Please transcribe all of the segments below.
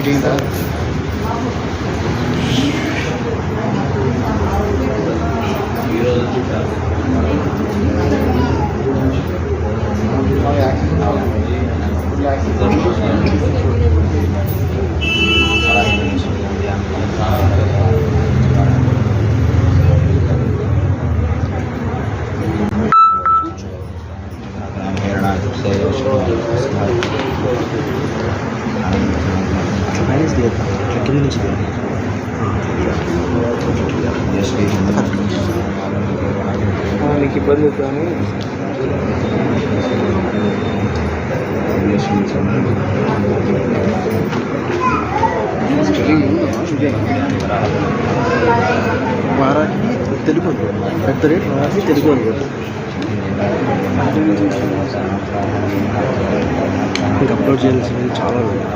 reading that. Yeah. నీకు ఇబ్బంది అవుతుందని వారాకి తెలుగు ఉంది పెద్ద రేట్ వారాకి తెలుగు ఉంది ఇంకా అప్లోడ్ చేయాల్సినవి చాలా ఉన్నాయి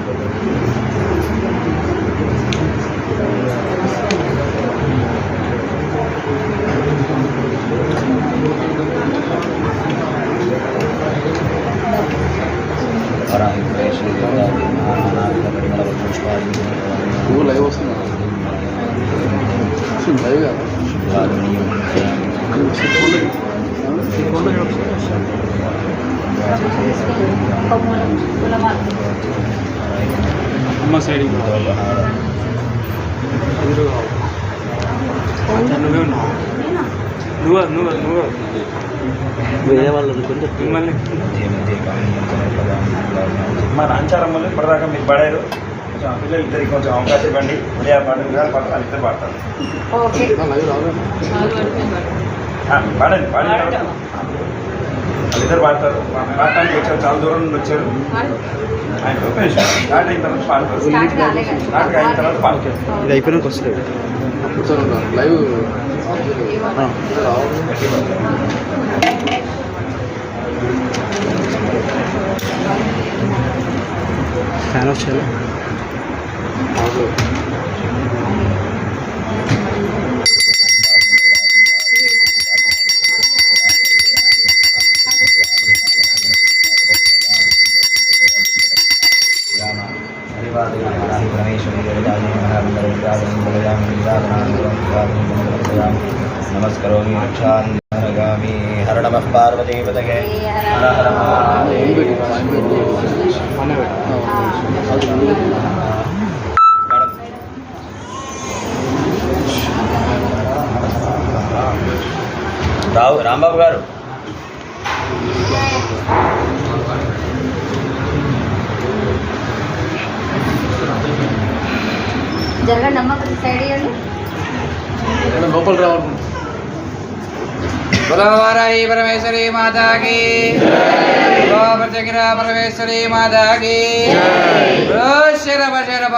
నువ్వు లైవ్ వస్తున్నా లైవ్ కాదు అమ్మ సైడ్ నువ్వే ఉన్నావు నువ్వు నువ్వు నువ్వు. వేరే వాళ్ళు అనుకుంటే మిమ్మల్ని. మా నాంచారమ్మలు ఇప్పటిదాకా మీరు పడారు. కొంచెం ఆ పిల్లలు ఇద్దరికి కొంచెం అవకాశం ఇవ్వండి. ఉదయ పాట గారు పాట వాళ్ళిద్దరు పాడతారు. ఓకే. లైవ్ రాదు ఆ, పాడండి తర్వాత వాళ్ళిద్దరు పాడతారు పాడటానికి వచ్చారు చాలా దూరం నుండి వచ్చారు. ఆయన నిమిషం. స్టార్ట్ అయిన తర్వాత పాడతారు స్టార్ట్ అయిన తర్వాత పాడతారు ఇది అయిపోయినాక వస్తుంది లైవ్ ఫ్యాన్ ఆఫ్ చేయాలి ఆయన పెట్టి అన్న పెట్టి అది ముందు పెట్టి. రావు రాంబాబు గారు జరగండి అమ్మ కొంచెం సైడ్ ఇవ్వండి లోపల రావాలనుకుంటున్నాను బుధవారాయి పరమేశ్వరి మాతాకి. ప్రత్యేక పరమేశ్వరి మాతాకి. శరభ శరభ.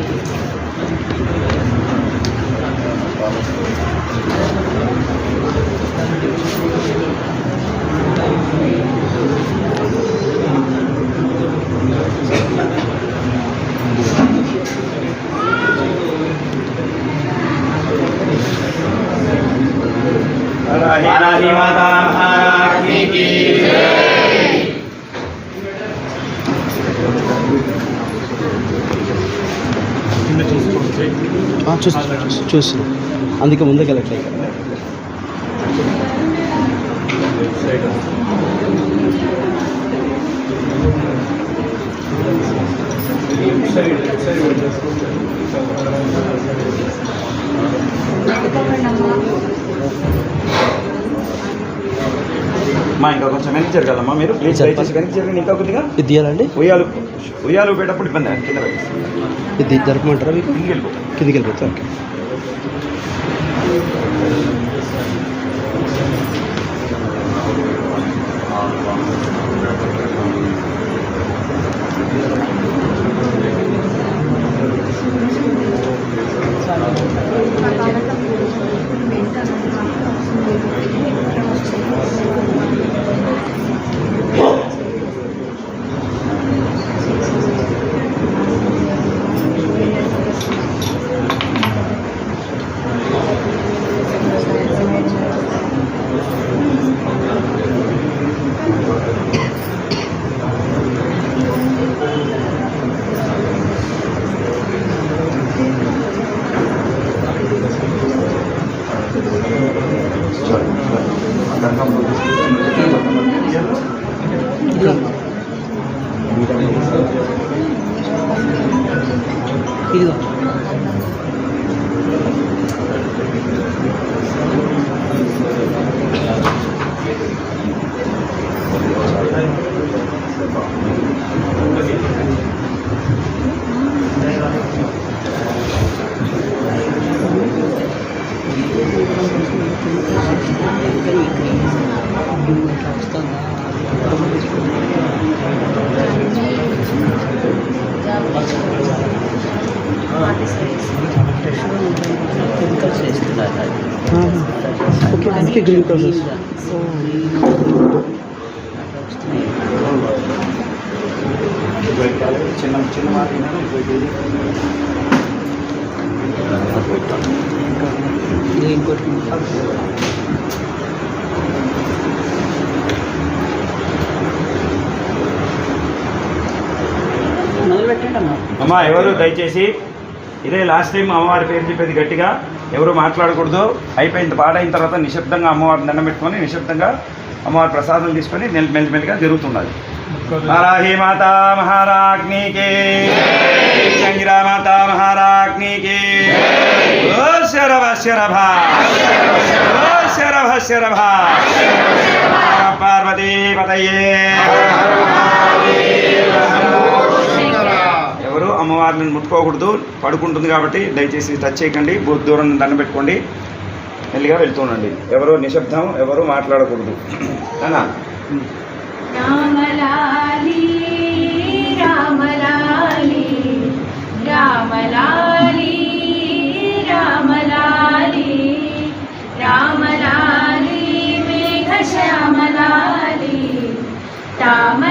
చూస్తున్నాం చూస్తున్నాం. అందుకే ముందుకు వెళ్ళట్లేదు మా ఇంకా కొంచెం వెనక్కి జరగాలమ్మా. మీరు ప్లీజ్. దయచేసి వెనక్కి జరగండి ఇంకా కొద్దిగా. ఇది తీయాలండి? ఉయ్యాలు ఉయ్యాలు పెట్టేటప్పుడు ఇబ్బంది కింద పెట్టేసి ఇది జరపమంటారా మీకు? కిందికి వెళ్ళిపోతాం కిందికి వెళ్ళిపోతా ఓకే. Thank you. ഇരുന്നോ Thank you. ఓకే అందుకే గ్రీన్ కలర్ చిన్న చిన్న మాట విన్నాను, ఇటువైపు వెళ్ళి. ఇంకోటి అమ్మా ఎవరు? దయచేసి ఇదే లాస్ట్ టైం అమ్మవారి పేరు చెప్పేది గట్టిగా. ఎవరు మాట్లాడకూడదు. అయిపోయింది. పాడైన తర్వాత నిశ్శబ్దంగా అమ్మవారిని దండం పెట్టుకొని నిశ్శబ్దంగా అమ్మవారి ప్రసాదం తీసుకొని మెల్లిమెల్లిగా జరుగుతున్నది వారాహి మాతా మహారాజ్ఞికి చంగిరా మాతా మహారాజ్ఞికి శరభ శరభ. శరభ శరభ. పార్వతీ పతయే. అమ్మవారిని ముట్టుకోకూడదు పడుకుంటుంది కాబట్టి దయచేసి టచ్ చేయకండి దూరం దండ పెట్టుకోండి. మెల్లిగా వెళ్తుండండి ఎవరు నిశ్శబ్దం ఎవరు మాట్లాడకూడదు. అనా రామలాలి రామలాలి రామలాలి రామలాలి రామలాలి మేఘశ్యామలాలి రామ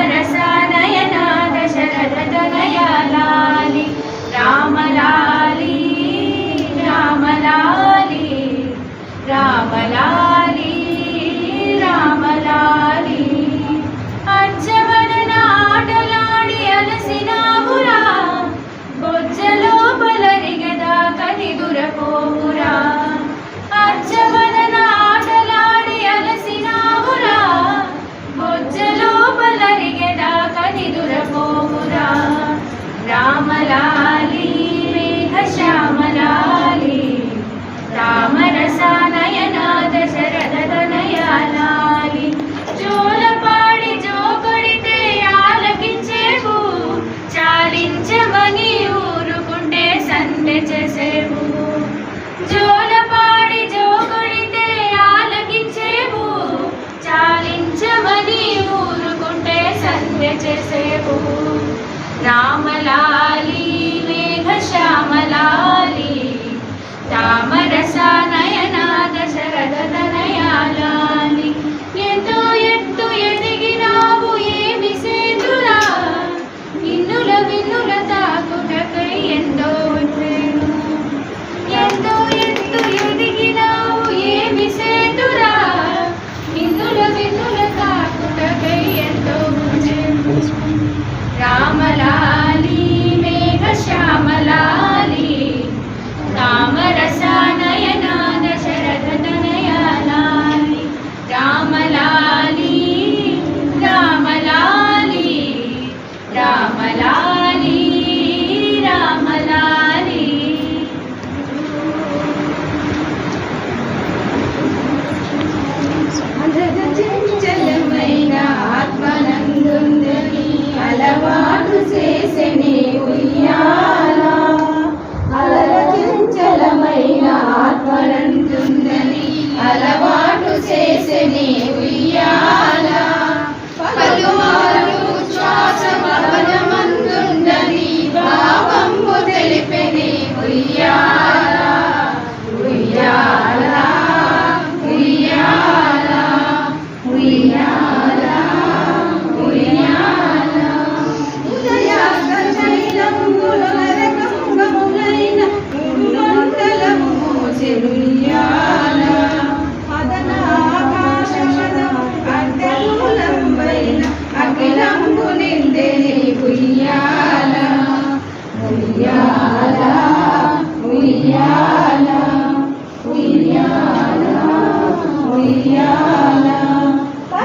did say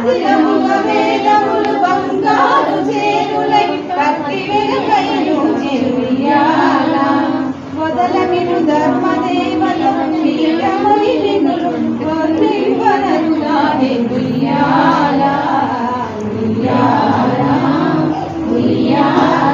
పదిలముగ వేదములు బంగారు చేరులై భక్తి వెనకయను చెరుయాల మొదలగిను ధర్మదేవత పీఠముని వినులు వర్ణింపనరుగానే ఉయ్యాల. ఉయ్యాల ఉయ్యాల.